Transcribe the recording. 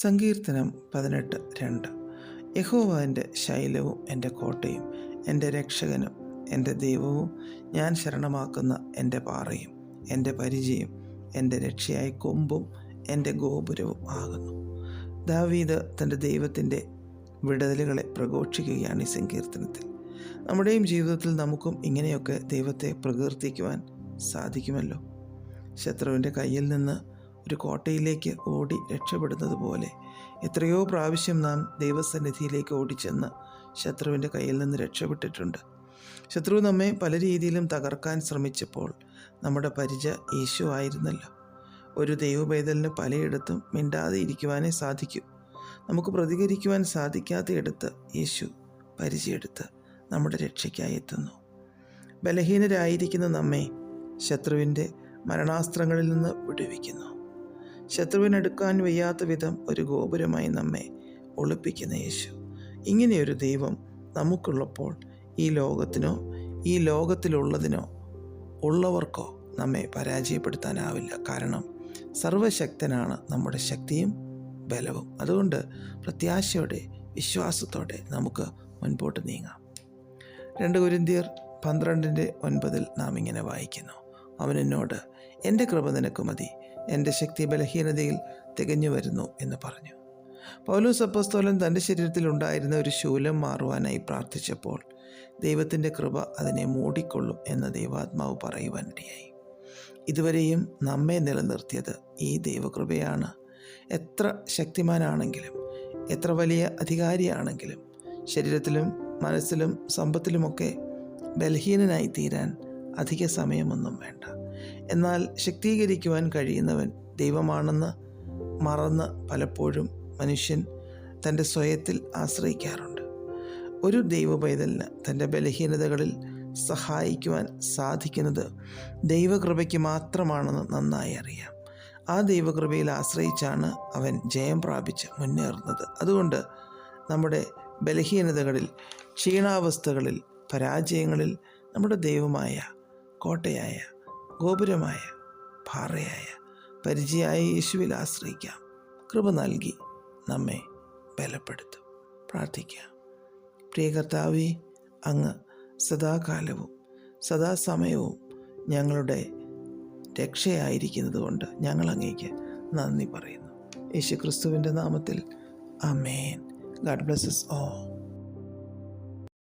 സങ്കീർത്തനം പതിനെട്ട് രണ്ട്. യഹോവ എന്റെ ശൈലവും എന്റെ കോട്ടയും എന്റെ രക്ഷകനും എന്റെ ദൈവവും ഞാൻ ശരണമാക്കുന്ന എന്റെ പാറയും എന്റെ പരിചയം എന്റെ രക്ഷയായ കൊമ്പും എന്റെ ഗോപുരവും ആകുന്നു. ദാവീദ് തന്റെ ദൈവത്തിന്റെ വിടുതലുകളെ പ്രഘോഷിക്കുകയാണ് ഈ സങ്കീർത്തനത്തിൽ. നമ്മുടെയും ജീവിതത്തിൽ നമുക്കും ഇങ്ങനെയൊക്കെ ദൈവത്തെ പ്രകീർത്തിക്കുവാൻ സാധിക്കുമല്ലോ. ശത്രുവിന്റെ കയ്യിൽ നിന്ന് ഒരു കോട്ടയിലേക്ക് ഓടി രക്ഷപ്പെടുന്നത് പോലെ എത്രയോ പ്രാവശ്യം നാം ദൈവസന്നിധിയിലേക്ക് ഓടിച്ചെന്ന് ശത്രുവിന്റെ കയ്യിൽ നിന്ന് രക്ഷപ്പെട്ടിട്ടുണ്ട്. ശത്രു നമ്മെ പല രീതിയിലും തകർക്കാൻ ശ്രമിച്ചപ്പോൾ നമ്മുടെ പരിച യേശു ആയിരുന്നല്ലോ. ഒരു ദൈവപൈതലിന് പലയിടത്തും മിണ്ടാതെ ഇരിക്കുവാനേ സാധിക്കും. നമുക്ക് പ്രതികരിക്കുവാൻ സാധിക്കാത്തയിടത്ത് യേശു പരിചയെടുത്ത് നമ്മുടെ രക്ഷയ്ക്കായി എത്തുന്നു. ബലഹീനരായിരിക്കുന്ന നമ്മെ ശത്രുവിന്റെ മരണാസ്ത്രങ്ങളിൽ നിന്ന് വിടുവിക്കുന്നു. ശത്രുവിനെടുക്കാൻ വയ്യാത്ത വിധം ഒരു ഗോപുരമായി നമ്മെ ഒളിപ്പിക്കുന്ന യേശു. ഇങ്ങനെയൊരു ദൈവം നമുക്കുള്ളപ്പോൾ ഈ ലോകത്തിനോ ഈ ലോകത്തിലുള്ളതിനോ ഉള്ളവർക്കോ നമ്മെ പരാജയപ്പെടുത്താനാവില്ല. കാരണം സർവശക്തനാണ് നമ്മുടെ ശക്തിയും ബലവും. അതുകൊണ്ട് പ്രത്യാശയോടെ വിശ്വാസത്തോടെ നമുക്ക് മുൻപോട്ട് നീങ്ങാം. രണ്ട് കുരിന്തിയർ പന്ത്രണ്ടിന്റെ ഒൻപതിൽ നാം ഇങ്ങനെ വായിക്കുന്നു. അവൻ എന്നോട് എന്റെ കൃപ നിനക്ക് മതി. എന്റെ ശക്തി ബലഹീനതയിൽ തികഞ്ഞു വരുന്നു എന്ന് പറഞ്ഞു. പൗലോസ് അപ്പസ്തോലൻ തന്റെ ശരീരത്തിൽ ഉണ്ടായിരുന്ന ഒരു ശൂലം മാറുവാനായി പ്രാർത്ഥിച്ചപ്പോൾ ദൈവത്തിന്റെ കൃപ അതിനെ മൂടിക്കൊള്ളും എന്ന് ദൈവാത്മാവ് പറയുവാനിടയായി ഇതുവരെയും നമ്മെ നിലനിർത്തിയത് ഈ ദൈവകൃപയാണ്. എത്ര ശക്തിമാനാണെങ്കിലും എത്ര വലിയ അധികാരിയാണെങ്കിലും ശരീരത്തിലും മനസ്സിലും സമ്പത്തിലുമൊക്കെ ബലഹീനനായി തീരാൻ അധിക സമയമൊന്നും വേണ്ട. എന്നാൽ ശക്തീകരിക്കുവാൻ കഴിയുന്നവൻ ദൈവമാണെന്ന് മറന്ന് പലപ്പോഴും മനുഷ്യൻ തന്റെ സ്വയത്തിൽ ആശ്രയിക്കാറുണ്ട്. ഒരു ദൈവപൈതലിന് തന്റെ ബലഹീനതകളിൽ സഹായിക്കുവാൻ സാധിക്കുന്നത് ദൈവകൃപയ്ക്ക് മാത്രമാണെന്ന് നന്നായി അറിയാം. ആ ദൈവകൃപയിൽ ആശ്രയിച്ചാണ് അവൻ ജയം പ്രാപിച്ച് മുന്നേറുന്നത്. അതുകൊണ്ട് നമ്മുടെ ബലഹീനതകളിൽ ക്ഷീണാവസ്ഥകളിൽ പരാജയങ്ങളിൽ നമ്മുടെ ദൈവമായ കോട്ടയായ ഗോപുരമായ പാറയായ പരിചയായ യേശുവിൽ ആശ്രയിക്കാം. കൃപ നൽകി നമ്മെ ബലപ്പെടുത്തും. പ്രാർത്ഥിക്കാം. പ്രിയ കർത്താവേ അങ്ങ് സദാകാലവും സദാസമയവും ഞങ്ങളുടെ രക്ഷയായിരിക്കുന്നത് കൊണ്ട് ഞങ്ങൾ അങ്ങേക്ക് നന്ദി പറയുന്നു. യേശു ക്രിസ്തുവിന്റെ നാമത്തിൽ. അമേൻ ഗാഡ് ബ്ലസ്സസ് ഓ